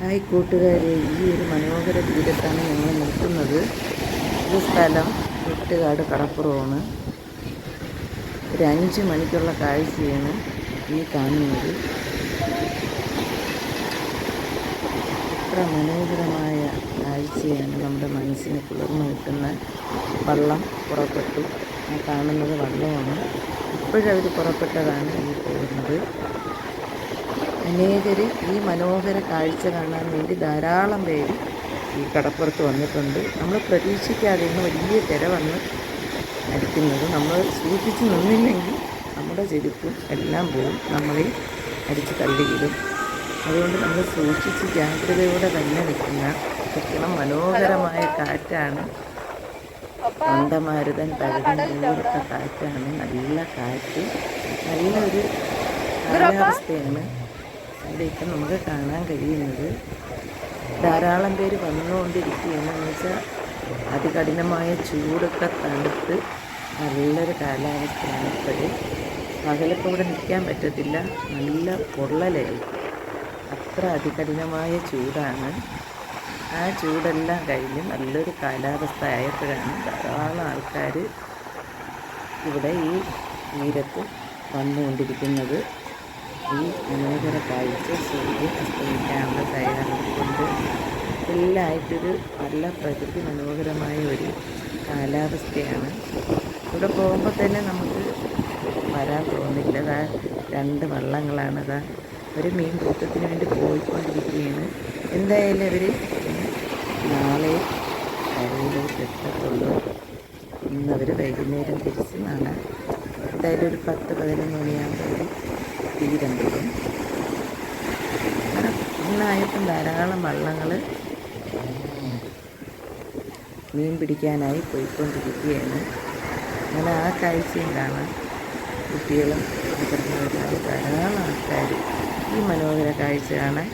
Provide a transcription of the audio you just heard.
Hi കൂട്ടുകാരെ ഈ ഒരു മനോഹര തീരത്താണ് ഞങ്ങൾ നിൽക്കുന്നത്. ഒരു സ്ഥലം വെട്ടുകാട് കടപ്പുറമാണ്. ഒരു അഞ്ച് മണിക്കുള്ള കാഴ്ചയാണ് ഈ കാണുന്നത്. എത്ര മനോഹരമായ കാഴ്ചയാണ് നമ്മുടെ മനസ്സിന് കുളിർമ കിട്ടുന്ന വള്ളം പുറപ്പെട്ടു. ആ കാണുന്നത് വള്ളമാണ്. ഇപ്പോഴവർ പുറപ്പെട്ടതാണ് ഈ പോകുന്നത്. അനേകർ ഈ മനോഹര കാഴ്ച കാണാൻ വേണ്ടി ധാരാളം പേര് ഈ കടപ്പുറത്ത് വന്നിട്ടുണ്ട്. നമ്മൾ പ്രതീക്ഷിക്കാതെയാണ് വലിയ തിര വന്ന് അടിക്കുന്നത്. നമ്മൾ സൂക്ഷിച്ച് നിന്നില്ലെങ്കിൽ നമ്മുടെ ചെരുപ്പും എല്ലാം പോവും. നമ്മളെ അടിച്ച് തള്ളിയിടും. അതുകൊണ്ട് നമ്മൾ സൂക്ഷിച്ച് ജാഗ്രതയോടെ തന്നെ നിൽക്കുന്ന നിൽക്കണം മനോഹരമായ കാറ്റാണ്. മന്ദമാരുതൻ തഴുകുമ്പോഴത്തെ കാറ്റാണ്. നല്ല കാറ്റ്. നല്ലൊരു കാലാവസ്ഥയാണ്. ഇവിടെയൊക്കെ നമുക്ക് കാണാൻ കഴിയുന്നത്. ധാരാളം പേര് വന്നുകൊണ്ടിരിക്കുകയാണ്. എന്ന് വെച്ചാൽ അതികഠിനമായ ചൂടൊക്കെ തണുത്ത് നല്ലൊരു കാലാവസ്ഥയാണ് ഇപ്പോഴും. പകലൊക്കെ ഇവിടെ നിൽക്കാൻ പറ്റത്തില്ല. നല്ല പൊള്ളലായി. അത്ര അതികഠിനമായ ചൂടാണ്. ആ ചൂടെല്ലാം കഴിഞ്ഞ് നല്ലൊരു കാലാവസ്ഥ ആയപ്പോഴാണ് ധാരാളം ആൾക്കാർ ഇവിടെ ഈ തീരത്ത് വന്നുകൊണ്ടിരിക്കുന്നത്. ഈ മനോഹര കാഴ്ച സൂര്യൻ അസ്തമിക്കാനുള്ള തയ്യാറെടുപ്പുണ്ട് എല്ലായിട്ടൊരു നല്ല പ്രകൃതി മനോഹരമായ ഒരു കാലാവസ്ഥയാണ്. ഇവിടെ പോകുമ്പോൾ തന്നെ നമുക്ക് വരാൻ തോന്നില്ല. അതാ രണ്ട് വള്ളങ്ങളാണ്. അതാ ഒരു മീൻ കൂട്ടത്തിന് വേണ്ടി പോയിക്കൊണ്ടിരിക്കുകയാണ്. എന്തായാലും അവർ നാളെ കരയിലോട്ട് എത്തത്തുള്ളൂ. ഇന്നവർ വൈകുന്നേരം തിരിച്ച് നാളെ എന്തായാലും ഒരു പത്ത് പതിനൊന്ന് മണിയാകുമ്പോൾ തീരം വരും ഇന്നായപ്പം ധാരാളം വള്ളങ്ങൾ മീൻ പിടിക്കാനായി പോയിക്കൊണ്ടിരിക്കുകയാണ്. അങ്ങനെ ആ കാഴ്ചയും കാണാൻ കുട്ടികളും ധാരാളം ആൾക്കാർ ഈ മനോഹര കാഴ്ച കാണാൻ